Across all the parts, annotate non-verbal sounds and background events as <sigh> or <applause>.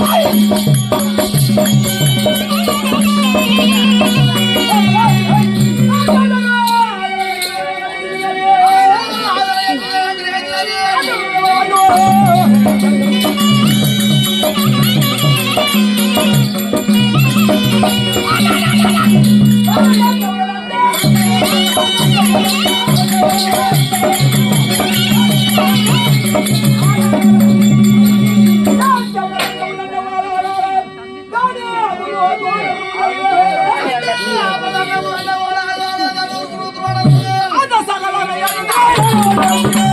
Bye. தெரியுங்க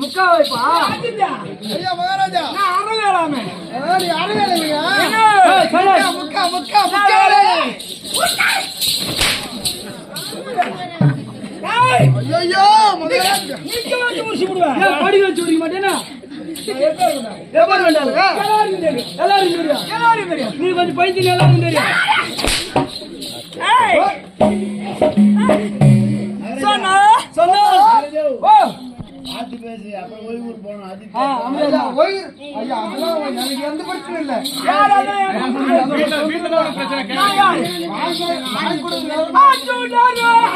முக்கா வைப்பா ஐயா மகாராஜா. நான் அறவேலாமே? நீ அறவேலையா. முக்கா முக்கா முக்கா ஐயோ மகாராஜா. வச்சு நீ கொஞ்சம் பைத்தியம் சொன்னா? சொன்னா? ஆத்து பேசி அப்புறம் ஓய்வூர் போனோம் அது ஐயா அதெல்லாம் எனக்கு எந்த பிரச்சனை இல்ல யார்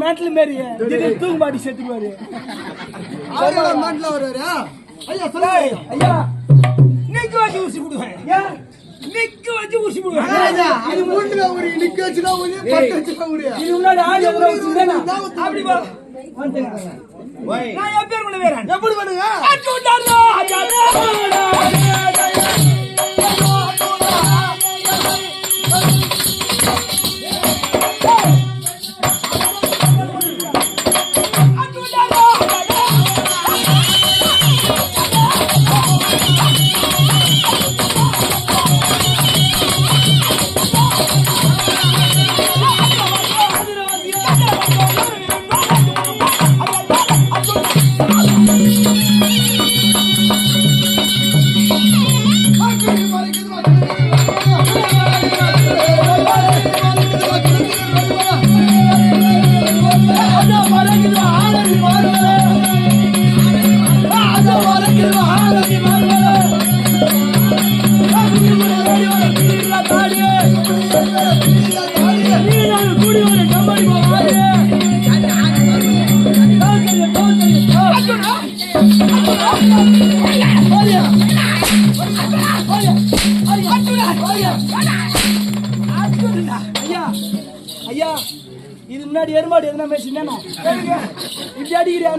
மேட்டல் மாரி திடீர்னு தூக்கு மாட்டி செத்துக்குவாரு. அவரே மாட்டல வருவாரா ஐயா சொல்லுங்க ஐயா. நிக்க வச்சு ஊசி கொடுவேன் நிக்க வச்சு ஊசி கொடுவேன் அது மூட்டுல ஒரு நிக்க வச்சுனா ஒரு பட்டு வச்சுனா ஒரு இது முன்னாடி ஆடி அப்படி நான் என் பேர் கொண்டு வேறேன். எப்படி பண்ணுங்க? ஐயா எருமாடு எதுனா மேய்ச்சினா இப்படி அடிக்கிறியா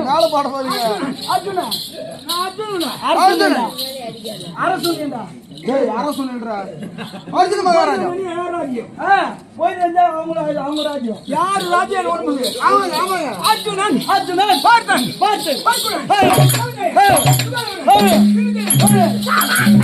மேல பாட போறீங்க அர்ஜுனா அர்ஜுனா அர்ஜுனா. அரசுண்டா டேய் யாரோ சொல்லுன்றா அர்ஜுன மகாராஜா போய் இருந்தா அவங்க அவங்க ராஜ்யம் யார் ராஜ்யம் ஓடுது ஆமாங்க ஆமாங்க அர்ஜுனன் அர்ஜுனன் பார்த்தன் பார்த்து நாளை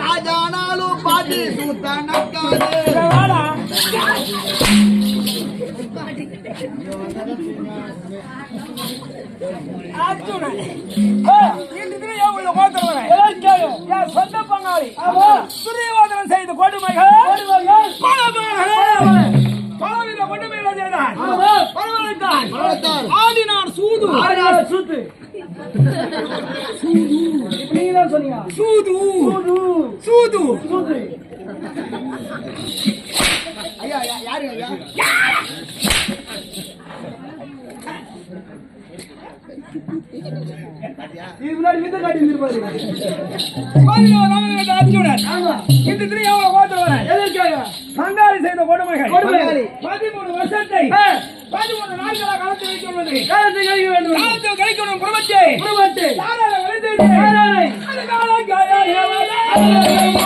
ராஜானாலும் பாட்டி சூத்தானக்காது சொந்த பங்காளி. துரியோதனம் செய்த கொடுமைகள். பலவித கொடுமைகளை செய்தான் ஆடினான் சூது. தான் சொன்னீங்க சூது. சூது. சூது. ஐயா ஐயா, யாரு ஐயா? இது முன்னாடி வித்த காட்டி இருந்திருப்பாரு இந்த திரையாவில் கோத்தவரை எதற்காக? பங்காளி செய்த கொடுமைகள். கொடுமைகள். பதிமூணு வருஷத்தை பதிமூணு நாட்களாக கலந்து வைத்துள்ளது காலத்தை கழிக்க வேண்டும். காலத்தில் கழிக்கணும் பிரபத்தை குடும்பத்தை. யாரால விளைந்தது? யாராலே? அது காலங்காயா ஏய்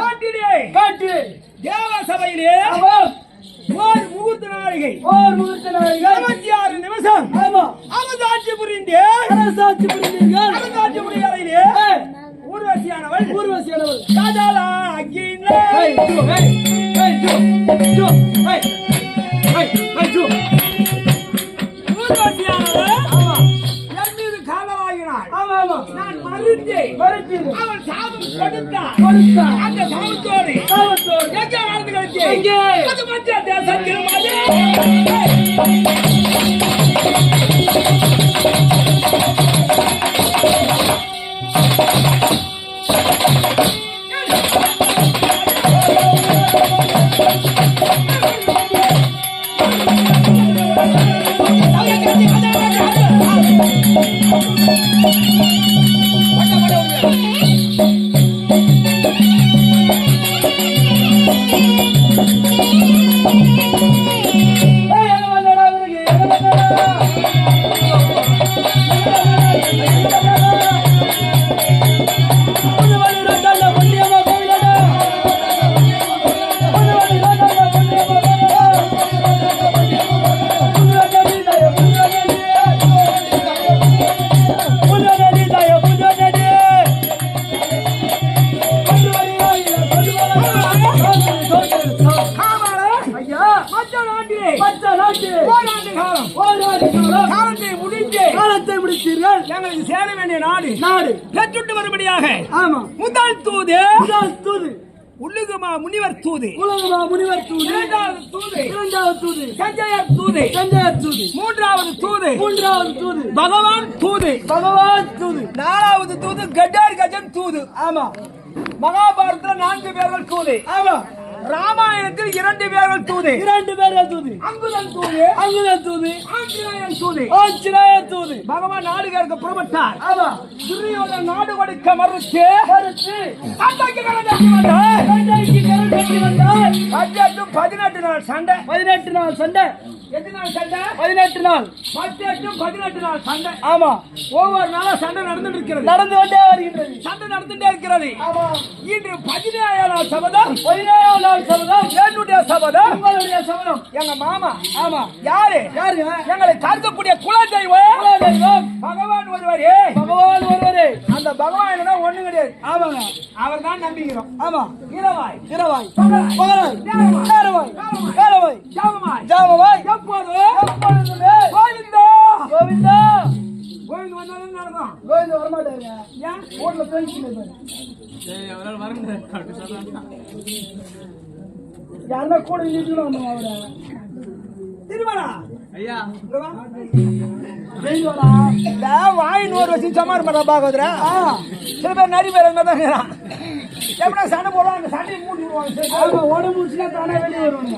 காட்டிலே. காட்டு தேவ சபையிலே ஓர் முகூர்த்த நாளிகை போர் முகூர்த்த நாளிகள் இருபத்தி ஆறு நிமிஷம். ஆமா. அவதாட்சி புரிந்து. அரசாட்சி புரிந்தீர்கள். அவதாட்சி புரியறையிலே ஊர்வசியானவள். ஊர்வசியானவள். ராஜாலா அக்கிலே Joe, hey, hey, hey, மறுத்தீர். அவள் சாபம் கொடுத்தாள் கொடுத்தார். அந்த சாபத்தோடு காவல்துறை. எங்கே வாழ்ந்து கழித்து எங்கே? மற்ற தேசத்தில் மது தூது. உலகமா முனிவர் தூது. இரண்டாவது தூது. இரண்டாவது தூது. சஞ்சயர் தூது. சஞ்சய தூது. மூன்றாவது தூது. மூன்றாவது தூது. பகவான் தூது. பகவான் தூது. நாலாவது தூது கட்டார் கஜன் தூது. ஆமா. மகாபாரதத்துல நான்கு பேர்கள் தூது. ஆமா. ராமாயணத்தில் இரண்டு பேர்கள் தூது. இரண்டு பேர்கள் தூது. அங்குதன் தூது. அங்குதான் தூது. ஆஞ்சநேயன் தூது. ஆஞ்சநேய தூது. பகவான் நாடு கேட்க புறப்பட்டார். ஆமா. துரியோதன் நாடு கொடுக்க மறுத்து கருத்து சண்டைக்கு நடந்து வந்தார். கட்டி வந்தால் பதினெட்டு பதினெட்டு நாள் சண்டை. பதினெட்டு நாள் சண்டை. எத்தனை நாள் சண்டை? பதினெட்டு நாள். பதினெட்டு பதினெட்டு நாள் சண்டை. ஆமா. ஒவ்வொரு நாளும் சண்டை நடந்துட்டு இருக்கிறது. நடந்து கொண்டே வருகின்றது. சண்டை நடந்துட்டே இருக்கிறது. ஆமா. இன்று பதினேழாம் நாள் சபதம். பதினேழாம் நாள் சபதம். என்னுடைய சபதம். உங்களுடைய சபதம். எங்க மாமா ஆமா. யாரு? யாருங்க எங்களை கருதக்கூடிய குலதெய்வம். குலதெய்வம். பகவான் ஒருவரே. பகவான் ஒருவரே. அந்த பகவான் ஒண்ணு கிடையாது. ஆமாங்க. அவர் தான் நம்பிக்கிறோம் ஆமா. இரவாய். இரவாய். பகலாய், நேரமாய் வேலவாய் ஜாமமாய். ஜாமவாய் எப்போது எப்பொழுதுமே கோவிந்தா. கோவிந்தா. கோவிந்த் வந்தாலும் நடக்கும் கோவிந்தா வரமாட்டாருங்க. ஏன்? ஓட்ல பேசிட்டு யாருன்னா கூட இழுத்துணும் அவரை. திருமணா ஐயா. இங்க வா. ஜெயிலுவாரா? இந்த வாயின் ஒரு வச்சு பாக்குறா ஆ. சில பேர் நிறைய பேர் அங்கே தான். எப்படின்னா சண்டை போடுவாங்க? அந்த சண்டையை மூடி விடுவாங்க. சரி. ஆமா உடம்பு முடிச்சுனா தானே வெளியே வருவாங்க.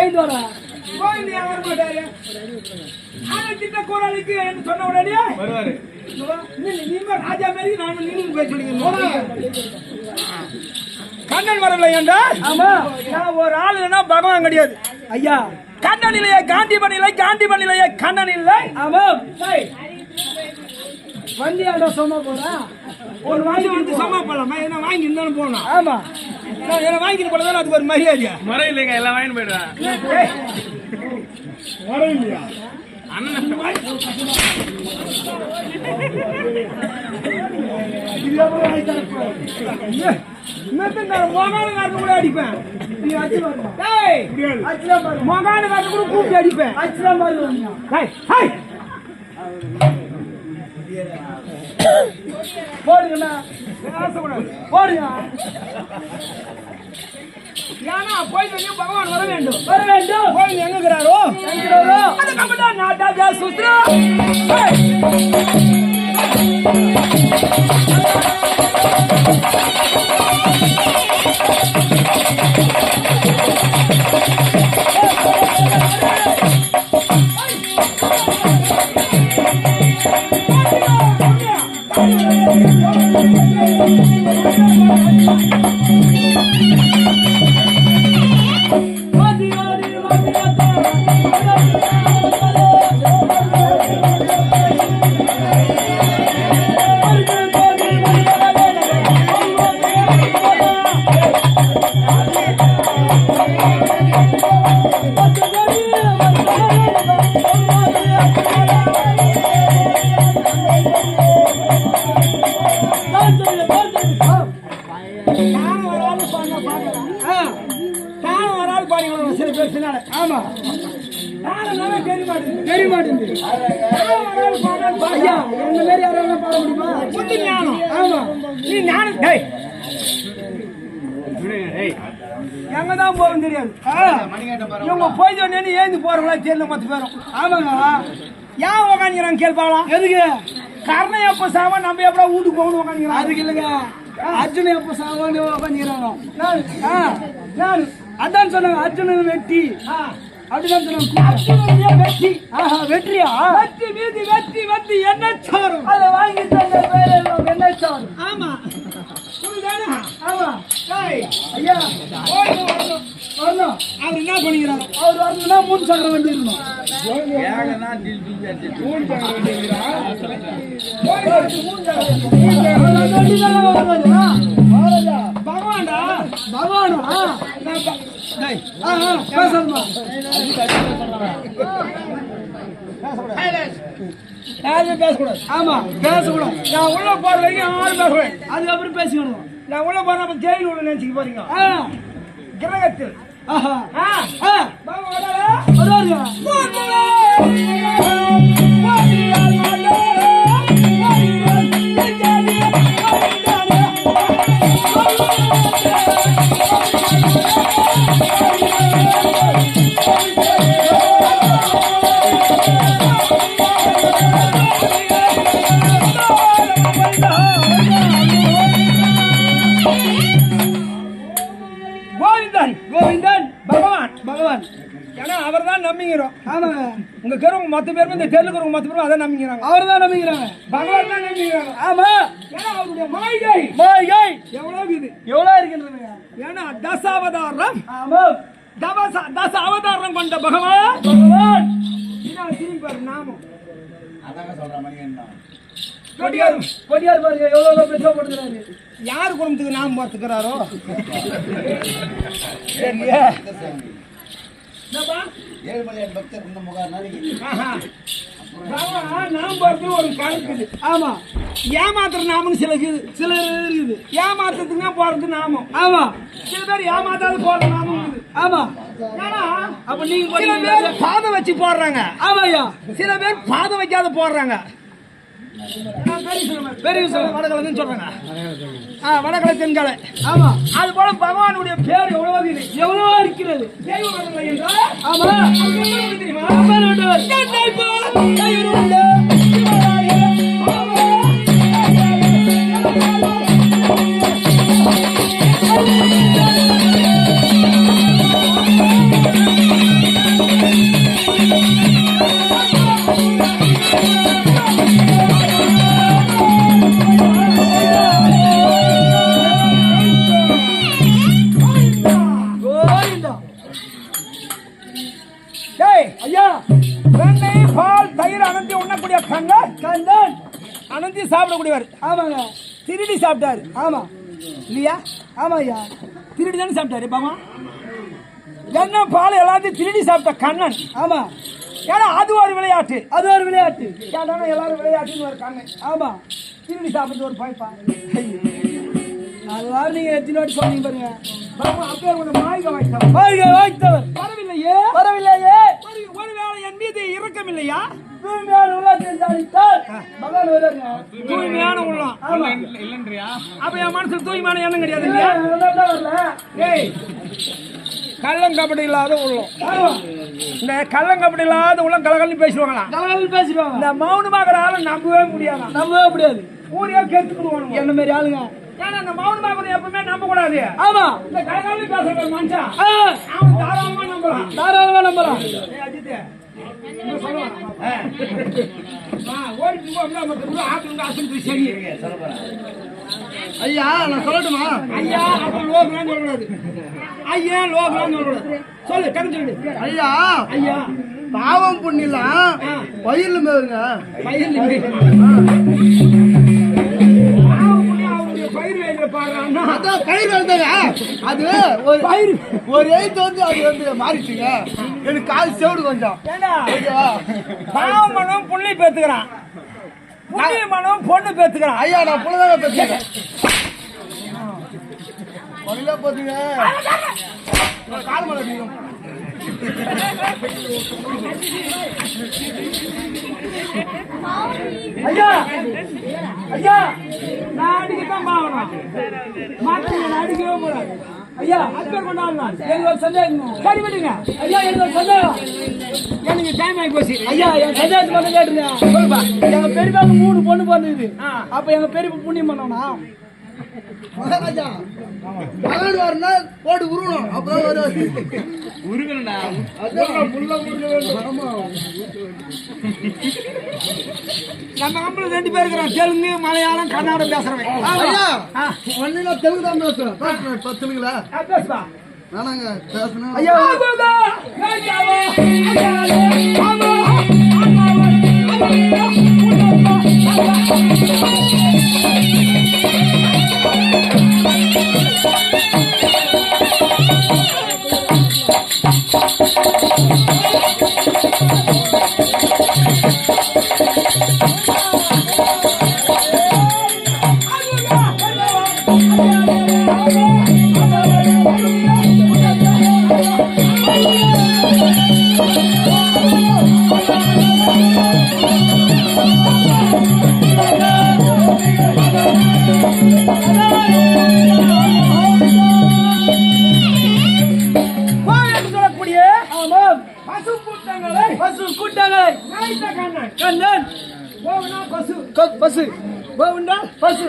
ஏன் வர மாட்டாரு? ஆனா திட்ட கோராளிக்கு என்ன சொன்ன உடனே வருவாரு. நீங்க ராஜா மாரி நான் நீங்க பேசுறீங்க கண்ணன் வரல என்றால் ஆமா. நான் ஒரு ஆள் இல்லைன்னா பகவான் கிடையாது. ஐயா. கண்ணன் இல்லையே காண்டிபன் இல்லை காண்டிபன் இல்லையே கண்ணன் இல்லை. ஆமாம். சரி, வண்டி ஆட சொன்னா போறா? ஒரு வாங்கி வந்து சமா போலாமா என்ன வாங்கி இருந்தாலும் போகணும் ஆமா. நான் என்ன வாங்கிட்டு போனதால அதுக்கு ஒரு மரியாதையா? முறை இல்லைங்க எல்லாம் வாங்கிட்டு போயிடுவேன். மொகானுக்காரனை கூட அடிப்பேன்? பாரு மொகானுக்காரனை கூட கூப்பிட்டு அடிப்பேன். பகவான் வர வேண்டும். வர வேண்டும். கோயில் எங்க இருக்கிறாரோ நாட்டா அதுக்கப்புறம் சுத்ரா எங்கதான் போறோம் தெரியாது. ஆ, இவங்க போயிட்டு வந்தேன்னு ஏந்து போறவங்களா தெரியல மத்த பேரும். ஆமாங்க. ஏன் உக்காந்துக்கிறாங்க கேட்பாங்களா எதுக்கு? கர்ணன் எப்ப சாவா நம்ம எப்படா வீட்டுக்கு போகணும் உக்காந்துக்கிறாங்க? அதுக்கு இல்லைங்க. அர்ஜுன் எப்ப சாவான்னு உட்காந்துக்கிறாங்க நான் அதான் சொன்னாங்க அர்ஜுனன் வெட்டி. அப்படிதான் சொன்னாங்க. அர்ஜுனனுடைய வெற்றி ஆஹா வெற்றியா? வெற்றி மீதி வெற்றி வெற்றி என்ன சாரும் அதை வாங்கி தந்த பேர் என்ன சார் ஆமா. புரியுதானா? ஆமா. டேய், ஐயா போயிட்டு வரணும். வரணும் அவர் என்ன பண்ணிக்கிறாங்க அவர் வரணும்னா மூணு சக்கரம் வண்டி இருக்கணும். அந்த வண்டி தானே வருவாரு, ஆ? பகவான்டா? பகவானா பேசணுமா யாருமே பேசக்கூடாது. ஆமா. பேசக்கூடும் நான் உள்ள போற வரைக்கும் யாரும் பேசக்கூடாது. அதுக்கப்புறம் பேசிக்கணும் நான் உள்ள போன அப்ப ஜெயில் உள்ள நினைச்சுக்க போறீங்க. கிரகத்தில். ஆஹா. ஆ. Thank you. உங்க கேரவங்க மொத்த பேரும் இந்த தெருவில் இருக்கிறவங்க மொத்த பேரும் அதான் நம்பிக்கிறாங்க. அவர் தான் நம்பிக்கிறாங்க. பகவான் தான் நம்பிக்கிறாங்க. ஆமா. ஏன்னா அவருடைய மாளிகை. மாளிகை. எவ்வளவு இது? எவ்வளவு இருக்கின்றன ஏன்னா தசாவதாரம் ஆமா. தவச தச அவதாரம் கொண்ட பகவான். பகவான். இதான் திரும்பி பாரு நாமம். அதாங்க சொல்ற மணிகன் தான். கொடியாரு. கொடியார் பாருங்க எவ்வளவு பிரச்சனைப்படுத்துறாரு யார் குடும்பத்துக்கு நாம் பார்த்துக்கிறாரோ? ஏழுமலையான் பக்தர் இந்த நாளைக்கு நாம் பார்த்து ஒரு கணக்குது ஆமா. ஏமாத்துற நாமம் சில இருக்குது சில இருக்குது. ஏமாத்துறதுக்கு தான் போறது நாமம். ஆமா. சில பேர் ஏமாத்தாது போற நாமம் ஆமா. அப்ப நீங்க சில பேர் பாதம் வச்சு போடுறாங்க. ஆமா ஐயா சில பேர் பாதம் வைக்காத போடுறாங்க. பெரிய வடகலன்னு சொல்றாங்க. ஆ வடகலை தென்கலை ஆமா. அது போல பகவானுடைய பேர் எவ்வளவு இருக்கிறது. ஆமா. தெரியுமா சாப்பிட்டாரு. ஆமா. இல்லையா? ஆமா ஐயா. திருடி தானே சாப்பிட்டாரு பாமா? வெண்ணெய் பால் எல்லாத்தையும் திருடி சாப்பிட்ட கண்ணன்? ஆமா. ஏன்னா அது ஒரு விளையாட்டு. அது ஒரு விளையாட்டு. ஏன்னா எல்லாரும் விளையாட்டுன்னு ஒரு கண்ணன். ஆமா. திருடி சாப்பிட்டு ஒரு பைப்பா? அதுவாறு நீங்க எத்தனை வாட்டி சொன்னீங்க பாருங்க. பாமா அப்படியே ஒரு மாளிகை வைத்தவன் வாழ்க வாய்த்தவர். வரவில்லையே. வரவில்லையே. ஒரு ஒருவேளை என் மீது இரக்கம் இல்லையா தூய்மையான உள்ளத்தை சாதித்தால் மகன் வருங்க தூய்மையான உள்ளம். ஆமா. அப்ப என் மனசுல தூய்மையான எண்ணம் கிடையாது இல்லையா? ஏய் கள்ளங்கபடி இல்லாத உள்ளம். இந்த கள்ளங்கபடி இல்லாத உள்ளம் கலகலன்னு பேசுவாங்களாம் கலகலன்னு பேசிடுவாங்க. இந்த மௌனமாகிற ஆளை நம்பவே முடியாதான் நம்பவே முடியாது. ஊரே கேட்டுக்கிடுவானுங்க என்ன மாதிரி ஆளுங்க? ஏன்னா இந்த மௌனமாகிறத எப்பவுமே நம்ப கூடாது ஆமா. இந்த கலகலன்னு பேசுற மனுஷன் அவன் தாராளமா நம்பலாம் தாராளமா நம்பலாம் அஜித், ஐயா நான் சொல்லட்டுமா ஐயா, லோகம்லாம் சொல்லக்கூடாது. ஐயா, சொல்லக்கூடாது. சொல்லு. ஐயா ஐயா, பாவம் புண்ணிலாம் வயிறுல மேலுங்க பயிர் பயிர் வேலையில பாடுறான்னா, அதான் பயிர் வந்தாங்க அது ஒரு பயிர். ஒரு எழுத்து வந்து அது வந்து மாறிச்சுங்க. எனக்கு கால் செவிடு கொஞ்சம். பாவம் மனம் புள்ளி பேத்துக்கிறான். மனம் பொண்ணு பேத்துக்கிறான். ஐயா நான் புள்ளதாங்க பேசுறேன் பொண்ணா போத்துங்க கால் மலை. <laughs> ஐயா ஐயா நான் அடிக்கத்தான் பாவணும் மாத்திரை அடிக்கவே போறாங்க ஐயா அக்கறை கொண்டாடலாம் எனக்கு சந்தேகம். சரி விடுங்க. ஐயா எனக்கு சந்தேகம். எனக்கு டைம் ஆகி போச்சு? ஐயா என் சந்தேகத்தை மட்டும் கேட்டுருங்க. சொல்லுப்பா. எங்க பெரியப்பாக்கு மூணு பொண்ணு பிறந்தது. அப்ப எங்க பெரியப்பா புண்ணியம் பண்ணோம்னா மகாராஜா மகன் வரனா போட்டு உருவணும் அப்பதான் வருவாரு நம்ம கம்பெனி ரெண்டு பேர் இருக்கிறோம். தெலுங்கு மலையாளம் கன்னடம் பேசுறவன் ஐயா நான் தெலுங்கு தான் பேசுறேன் பேசுறேன் இப்ப தெலுங்குல பேசணும் ஐயா பசு கூட்டங்களை கண்ணன். பசு. பசு. கோவுண்டா பசு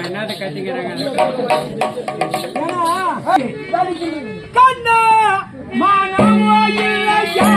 என்னத்த கத்திக்கிறாங்க? கண்ணா மானா ஐயா ஐயா